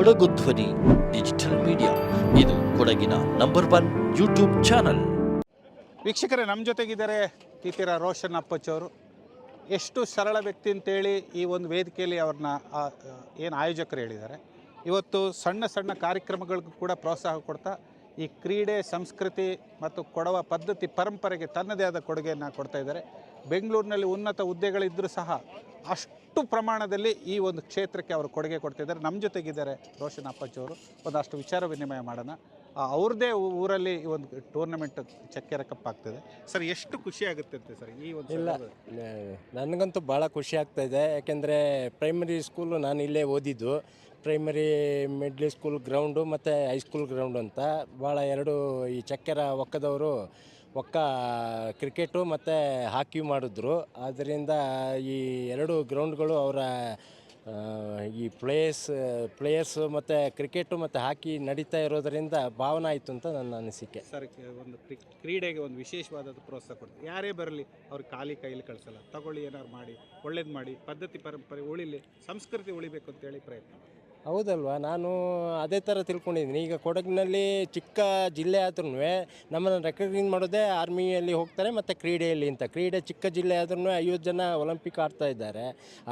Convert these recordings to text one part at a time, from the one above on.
ಕೊಡಗು ಧ್ವನಿ, digital media. ಇದು ಕೊಡಗಿನ ನಂಬರ್ ಒನ್ ಯೂಟ್ಯೂಬ್ ಚಾನಲ್. ವೀಕ್ಷಕರೇ ನಮ್ಮ ಜೊತೆಗಿದ್ದಾರೆ ತೀತಿರ ರೋಷನ್ ಅಪ್ಪಚ್ಚವರು. ಎಷ್ಟು ಸರಳ ವ್ಯಕ್ತಿ ಅಂತೇಳಿ ಈ ಒಂದು ವೇದಿಕೆಯಲ್ಲಿ ಅವ್ರನ್ನ ಏನು ಆಯೋಜಕರು ಹೇಳಿದ್ದಾರೆ. ಇವತ್ತು ಸಣ್ಣ ಸಣ್ಣ ಕಾರ್ಯಕ್ರಮಗಳಿಗೂ ಕೂಡ ಪ್ರೋತ್ಸಾಹ ಕೊಡ್ತಾ, ಈ ಕ್ರೀಡೆ, ಸಂಸ್ಕೃತಿ ಮತ್ತು ಕೊಡವ ಪದ್ಧತಿ ಪರಂಪರೆಗೆ ತನ್ನದೇ ಆದ ಕೊಡುಗೆಯನ್ನು ಕೊಡ್ತಾ ಇದ್ದಾರೆ. ಬೆಂಗಳೂರಿನಲ್ಲಿ ಉನ್ನತ ಹುದ್ದೆಗಳಿದ್ದರೂ ಸಹ ಅಷ್ಟು ಪ್ರಮಾಣದಲ್ಲಿ ಈ ಒಂದು ಕ್ಷೇತ್ರಕ್ಕೆ ಅವರು ಕೊಡುಗೆ ಕೊಡ್ತಿದ್ದಾರೆ. ನಮ್ಮ ಜೊತೆಗಿದ್ದಾರೆ ರೋಷನ್ ಅಪ್ಪಚ್ಚವರು ಒಂದಷ್ಟು ವಿಚಾರ ವಿನಿಮಯ ಮಾಡೋಣ. ಅವ್ರದ್ದೇ ಊರಲ್ಲಿ ಈ ಒಂದು ಟೂರ್ನಮೆಂಟ್ ಚಕ್ಕೆರೆ ಕಪ್ ಆಗ್ತದೆ. ಸರ್ ಎಷ್ಟು ಖುಷಿ ಆಗುತ್ತೆ ಅಂತ ಸರ್ ಈ ಒಂದು ಇಲ್ಲ? ನನಗಂತೂ ಭಾಳ ಖುಷಿ ಆಗ್ತಾ ಇದೆ. ಯಾಕೆಂದರೆ ಪ್ರೈಮರಿ ಸ್ಕೂಲು ನಾನು ಇಲ್ಲೇ ಓದಿದ್ದು. ಪ್ರೈಮರಿ ಮಿಡ್ಲ್ ಸ್ಕೂಲ್ ಗ್ರೌಂಡು ಮತ್ತು ಹೈಸ್ಕೂಲ್ ಗ್ರೌಂಡ್ ಅಂತ. ಭಾಳ ಎರಡು ಈ ಚಕ್ಕೆರ ಒಕ್ಕದವರು ಒಕ್ಕ ಕ್ರಿಕೆಟು ಮತ್ತು ಹಾಕಿ ಮಾಡಿದ್ರು. ಆದ್ದರಿಂದ ಈ ಎರಡು ಗ್ರೌಂಡ್ಗಳು ಅವರ ಈ ಪ್ಲೇಯರ್ಸ್ ಪ್ಲೇಯರ್ಸು ಮತ್ತು ಕ್ರಿಕೆಟು ಮತ್ತು ಹಾಕಿ ನಡೀತಾ ಇರೋದರಿಂದ ಭಾವನೆ ಆಯಿತು ಅಂತ ನನ್ನ ಅನಿಸಿಕೆ. ಸರ್ ಒಂದು ಕ್ರಿ- ಕ್ರೀಡೆಗೆ ಒಂದು ವಿಶೇಷವಾದ ಪ್ರೋತ್ಸಾಹ ಕೊಡ್ತೀವಿ. ಯಾರೇ ಬರಲಿ ಅವ್ರು ಖಾಲಿ ಕೈಲಿ ಕಳಿಸಲ್ಲ. ತಗೊಳ್ಳಿ ಏನಾರು ಮಾಡಿ, ಒಳ್ಳೇದು ಮಾಡಿ, ಪದ್ಧತಿ ಪರಂಪರೆ ಉಳಿಲಿ, ಸಂಸ್ಕೃತಿ ಉಳಿಬೇಕು ಅಂತೇಳಿ ಪ್ರಯತ್ನ. ಹೌದಲ್ವಾ? ನಾನು ಅದೇ ಥರ ತಿಳ್ಕೊಂಡಿದ್ದೀನಿ. ಈಗ ಕೊಡಗಿನಲ್ಲಿ ಚಿಕ್ಕ ಜಿಲ್ಲೆ ಆದ್ರೂ ನಮ್ಮನ್ನು ರೆಕಗ್ನೈಸ್ ಮಾಡೋದೇ ಆರ್ಮಿಯಲ್ಲಿ ಹೋಗ್ತಾರೆ ಮತ್ತು ಕ್ರೀಡೆಯಲ್ಲಿ ಅಂತ. ಕ್ರೀಡೆ ಚಿಕ್ಕ ಜಿಲ್ಲೆ ಆದ್ರೂ ಐವತ್ತು ಜನ ಒಲಂಪಿಕ್ ಆಡ್ತಾ ಇದ್ದಾರೆ,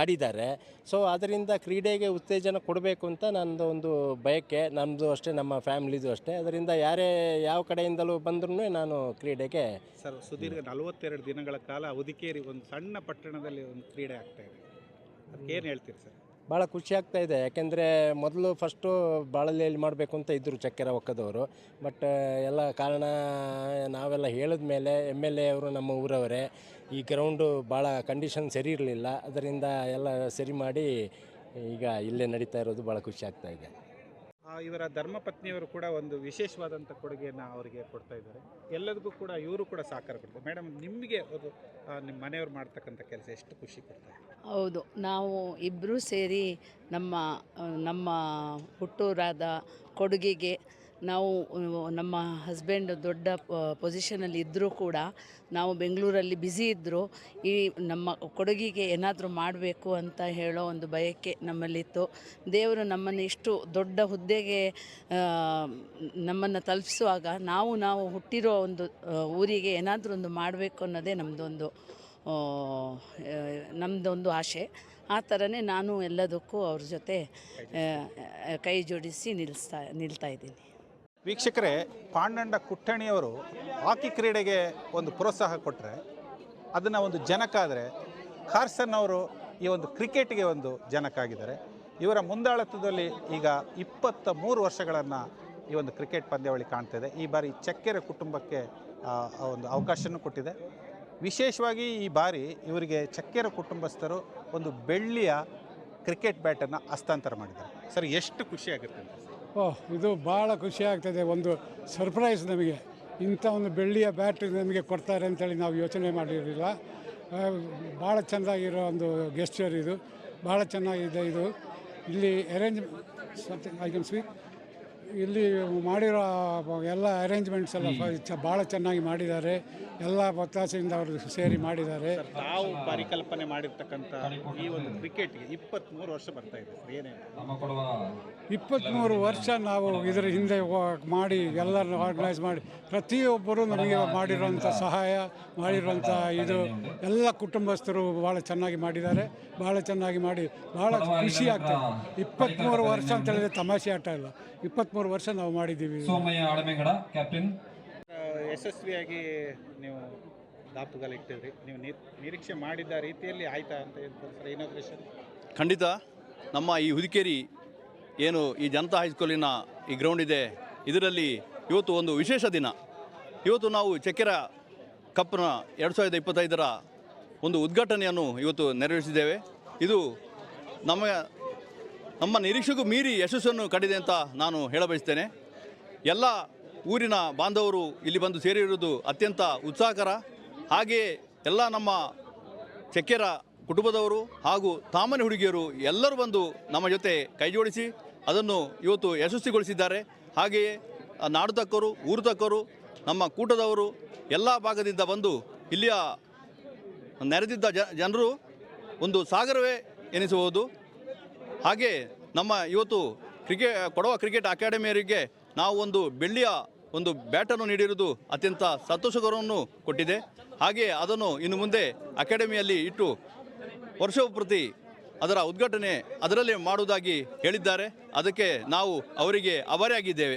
ಆಡಿದ್ದಾರೆ. ಸೊ ಅದರಿಂದ ಕ್ರೀಡೆಗೆ ಉತ್ತೇಜನ ಕೊಡಬೇಕು ಅಂತ ನನ್ನದು ಒಂದು ಬಯಕೆ. ನಮ್ಮದು ಅಷ್ಟೇ, ನಮ್ಮ ಫ್ಯಾಮಿಲಿದು ಅಷ್ಟೇ. ಅದರಿಂದ ಯಾರೇ ಯಾವ ಕಡೆಯಿಂದಲೂ ಬಂದ್ರೂ ನಾನು ಕ್ರೀಡೆಗೆ ಸರ್, ಸುದೀರ್ಘ ನಲವತ್ತೆರಡು ದಿನಗಳ ಕಾಲ ಉದಿಕೇರಿ ಒಂದು ಸಣ್ಣ ಪಟ್ಟಣದಲ್ಲಿ ಒಂದು ಕ್ರೀಡೆ ಆಗ್ತಾ ಇದೆ. ಏನು ಹೇಳ್ತೀರಿ ಸರ್? ಭಾಳ ಖುಷಿ ಆಗ್ತಾ ಇದೆ. ಯಾಕೆಂದರೆ ಮೊದಲು ಫಸ್ಟು ಬಾಳಲೆಯಲ್ಲಿ ಮಾಡಬೇಕು ಅಂತ ಇದ್ದರು ಚಕ್ಕೆರ ಒಕ್ಕದವರು. ಬಟ್ ಎಲ್ಲ ಕಾರಣ ನಾವೆಲ್ಲ ಹೇಳಿದ ಮೇಲೆ ಎಂ ಎಲ್ ಎ ಅವರು ನಮ್ಮ ಊರವರೇ ಈ ಗ್ರೌಂಡು ಭಾಳ ಕಂಡೀಷನ್ ಸರಿ ಇರಲಿಲ್ಲ. ಅದರಿಂದ ಎಲ್ಲ ಸರಿ ಮಾಡಿ ಈಗ ಇಲ್ಲೇ ನಡೀತಾ ಇರೋದು ಭಾಳ ಖುಷಿ ಆಗ್ತಾ ಇದೆ. ಇವರ ಧರ್ಮಪತ್ನಿಯವರು ಕೂಡ ಒಂದು ವಿಶೇಷವಾದಂಥ ಕೊಡುಗೆಯನ್ನು ಅವರಿಗೆ ಕೊಡ್ತಾ ಇದ್ದಾರೆ. ಎಲ್ಲದಕ್ಕೂ ಕೂಡ, ಇವರು ಕೂಡ ಸಹಕಾರ ಕೊಡ್ತಾರೆ. ಮೇಡಮ್, ನಿಮಗೆ ಅದು ನಿಮ್ಮ ಮನೆಯವ್ರು ಮಾಡ್ತಕ್ಕಂಥ ಕೆಲಸ ಎಷ್ಟು ಖುಷಿ ಕೊಡ್ತಾರೆ ಹೌದು. ನಾವು ಇಬ್ಬರೂ ಸೇರಿ ನಮ್ಮ ನಮ್ಮ ಹುಟ್ಟೂರಾದ ಕೊಡುಗೆಗೆ ನಾವು, ನಮ್ಮ ಹಸ್ಬೆಂಡ್ ದೊಡ್ಡ ಪೊಸಿಷನಲ್ಲಿ ಇದ್ದರೂ ಕೂಡ ನಾವು ಬೆಂಗಳೂರಲ್ಲಿ ಬ್ಯುಸಿ ಇದ್ದರೂ ಈ ನಮ್ಮ ಕೊಡುಗೆಗೆ ಏನಾದರೂ ಮಾಡಬೇಕು ಅಂತ ಹೇಳೋ ಒಂದು ಬಯಕೆ ನಮ್ಮಲ್ಲಿತ್ತು. ದೇವರು ನಮ್ಮನ್ನು ಇಷ್ಟು ದೊಡ್ಡ ಹುದ್ದೆಗೆ ನಮ್ಮನ್ನು ತಲುಪಿಸುವಾಗ ನಾವು ನಾವು ಹುಟ್ಟಿರೋ ಒಂದು ಊರಿಗೆ ಏನಾದರೂ ಒಂದು ಮಾಡಬೇಕು ಅನ್ನೋದೇ ನಮ್ಮದೊಂದು ನಮ್ಮದೊಂದು ಆಸೆ ಆ ಥರನೇ ನಾನು ಎಲ್ಲದಕ್ಕೂ ಅವ್ರ ಜೊತೆ ಕೈ ಜೋಡಿಸಿ ನಿಲ್ಲಿಸ್ತಾ ನಿಲ್ತಾ ಇದ್ದೀನಿ. ವೀಕ್ಷಕರೇ, ಪಾಂಡಂಡ ಕುಟ್ಟಣಿಯವರು ಹಾಕಿ ಕ್ರೀಡೆಗೆ ಒಂದು ಪ್ರೋತ್ಸಾಹ ಕೊಟ್ಟರೆ ಅದನ್ನು ಒಂದು ಜನಕ ಆದರೆ, ಕಾರ್ಸನ್ ಅವರು ಈ ಒಂದು ಕ್ರಿಕೆಟ್ಗೆ ಒಂದು ಜನಕ ಆಗಿದ್ದಾರೆ. ಇವರ ಮುಂದಾಳತ್ವದಲ್ಲಿ ಈಗ ಇಪ್ಪತ್ತ ಮೂರು ವರ್ಷಗಳನ್ನು ಈ ಒಂದು ಕ್ರಿಕೆಟ್ ಪಂದ್ಯಾವಳಿ ಕಾಣ್ತಿದೆ ಈ ಬಾರಿ ಚಕ್ಕೆರೆ ಕುಟುಂಬಕ್ಕೆ ಒಂದು ಅವಕಾಶನೂ ಕೊಟ್ಟಿದೆ. ವಿಶೇಷವಾಗಿ ಈ ಬಾರಿ ಇವರಿಗೆ ಚಕ್ಕೆರೆ ಕುಟುಂಬಸ್ಥರು ಒಂದು ಬೆಳ್ಳಿಯ ಕ್ರಿಕೆಟ್ ಬ್ಯಾಟನ್ನು ಹಸ್ತಾಂತರ ಮಾಡಿದ್ದಾರೆ. ಸರ್, ಎಷ್ಟು ಖುಷಿ ಆಗುತ್ತೆ ಸರ್? ಓಹ್, ಇದು ಭಾಳ ಖುಷಿ ಆಗ್ತದೆ, ಒಂದು ಸರ್ಪ್ರೈಸ್ ನಮಗೆ. ಇಂಥ ಒಂದು ಬೆಳ್ಳಿಯ ಬ್ಯಾಟ್ರಿ ನಮಗೆ ಕೊಡ್ತಾರೆ ಅಂತೇಳಿ ನಾವು ಯೋಚನೆ ಮಾಡಿರಲಿಲ್ಲ. ಭಾಳ ಚೆಂದಾಗಿರೋ ಒಂದು ಗೆಸ್ಚರ್ ಇದು. ಭಾಳ ಚೆನ್ನಾಗಿದೆ ಇದು. ಇಲ್ಲಿ ಅರೇಂಜ್ ಐ ಕ್ಯಾನ್ ಸ್ವೀಟ್ ಇಲ್ಲಿ ಮಾಡಿರೋ ಎಲ್ಲ ಅರೇಂಜ್ಮೆಂಟ್ಸ್ ಎಲ್ಲ ಭಾಳ ಚೆನ್ನಾಗಿ ಮಾಡಿದ್ದಾರೆ. ಎಲ್ಲ ಒತ್ತಾಸೆಯಿಂದ ಅವರು ಸೇರಿ ಮಾಡಿದ್ದಾರೆ. ತಾವು ಪರಿಕಲ್ಪನೆ ಮಾಡಿರ್ತಕ್ಕಂಥ ಈ ಒಂದು ಕ್ರಿಕೆಟ್ಗೆ ಇಪ್ಪತ್ತ್ಮೂರು ವರ್ಷ ಬರ್ತಾ ಇದೆ ಏನೇ ಇಪ್ಪತ್ತ್ಮೂರು ವರ್ಷ ನಾವು ಇದರ ಹಿಂದೆ ಮಾಡಿ ಎಲ್ಲರನ್ನು ಆರ್ಗನೈಸ್ ಮಾಡಿ ಪ್ರತಿಯೊಬ್ಬರು ನಮಗೆ ಮಾಡಿರುವಂಥ ಸಹಾಯ ಮಾಡಿರುವಂಥ ಇದು ಎಲ್ಲ ಕುಟುಂಬಸ್ಥರು ಭಾಳ ಚೆನ್ನಾಗಿ ಮಾಡಿದ್ದಾರೆ. ಭಾಳ ಚೆನ್ನಾಗಿ ಮಾಡಿ ಭಾಳ ಖುಷಿ ಆಗ್ತದೆ ಇಪ್ಪತ್ತ್ಮೂರು ವರ್ಷ ಅಂತ ಹೇಳಿದ್ರೆ ತಮಾಷೆ ಆಟ ಇಲ್ಲ ಇಪ್ಪತ್ತ್ಮೂರು ವರ್ಷ ನಾವು ಮಾಡಿದ್ದೀವಿ. ಸೋಮಯ್ಯ ಅಳಮೆಂಗಡ ಕ್ಯಾಪ್ಟನ್. ಯಶಸ್ವಿಯಾಗಿ ನೀವು ದಾಪುಗಾಲ ಇಟ್ಟಿದ್ರಿ. ನೀವು ನಿರೀಕ್ಷೆ ಮಾಡಿದ ರೀತಿಯಲ್ಲಿ ಆಯ್ತಾ ಅಂತ ಹೇಳ್ತಾರೆ ಸರ್ ಇನಾಗ್ರೇಷನ್ ಖಂಡಿತ. ನಮ್ಮ ಈ ಹುದಿಕೇರಿ ಏನು ಈ ಜನತಾ ಹೈಸ್ಕೂಲಿನ ಈ ಗ್ರೌಂಡ್ ಇದೆ ಇದರಲ್ಲಿ ಇವತ್ತು ಒಂದು ವಿಶೇಷ ದಿನ. ಇವತ್ತು ನಾವು ಚಕ್ಕೆರ ಕಪ್ನ ಎರಡು ಸಾವಿರದ ಇಪ್ಪತ್ತೈದರ ಒಂದು ಉದ್ಘಾಟನೆಯನ್ನು ಇವತ್ತು ನೆರವೇರಿಸಿದ್ದೇವೆ. ಇದು ನಮ್ಮ ನಮ್ಮ ನಿರೀಕ್ಷೆಗೂ ಮೀರಿ ಯಶಸ್ಸನ್ನು ಕಂಡಿದೆ ಅಂತ ನಾನು ಹೇಳಬಯಸ್ತೇನೆ. ಎಲ್ಲ ಊರಿನ ಬಾಂಧವರು ಇಲ್ಲಿ ಬಂದು ಸೇರಿರುವುದು ಅತ್ಯಂತ ಉತ್ಸಾಹಕರ. ಹಾಗೆಯೇ ಎಲ್ಲ ನಮ್ಮ ಚಕ್ಕೆರ ಕುಟುಂಬದವರು ಹಾಗೂ ತಾಮನೆ ಹುಡುಗಿಯರು ಎಲ್ಲರೂ ಬಂದು ನಮ್ಮ ಜೊತೆ ಕೈಜೋಡಿಸಿ ಅದನ್ನು ಇವತ್ತು ಯಶಸ್ವಿಗೊಳಿಸಿದ್ದಾರೆ. ಹಾಗೆಯೇ ನಾಡು ತಕ್ಕರು, ಊರು ತಕ್ಕರು, ನಮ್ಮ ಕೂಟದವರು ಎಲ್ಲ ಭಾಗದಿಂದ ಬಂದು ಇಲ್ಲಿಯ ನೆರೆದಿದ್ದ ಜನರು ಒಂದು ಸಾಗರವೇ ಎನಿಸಬಹುದು. ಹಾಗೆ ನಮ್ಮ ಇವತ್ತು ಕ್ರಿಕೆಟ್ ಕೊಡವ ಕ್ರಿಕೆಟ್ ಅಕಾಡೆಮಿಯರಿಗೆ ನಾವು ಒಂದು ಬೆಳ್ಳಿಯ ಒಂದು ಬ್ಯಾಟನ್ನು ನೀಡಿರುವುದು ಅತ್ಯಂತ ಸಂತೋಷಕರವನ್ನು ಕೊಟ್ಟಿದೆ. ಹಾಗೆ ಅದನ್ನು ಇನ್ನು ಮುಂದೆ ಅಕಾಡೆಮಿಯಲ್ಲಿ ಇಟ್ಟು ವರ್ಷೋಪೃತಿ ಅದರ ಉದ್ಘಾಟನೆ ಅದರಲ್ಲೇ ಮಾಡುವುದಾಗಿ ಹೇಳಿದ್ದಾರೆ. ಅದಕ್ಕೆ ನಾವು ಅವರಿಗೆ ಆಭಾರಿಯಾಗಿದ್ದೇವೆ.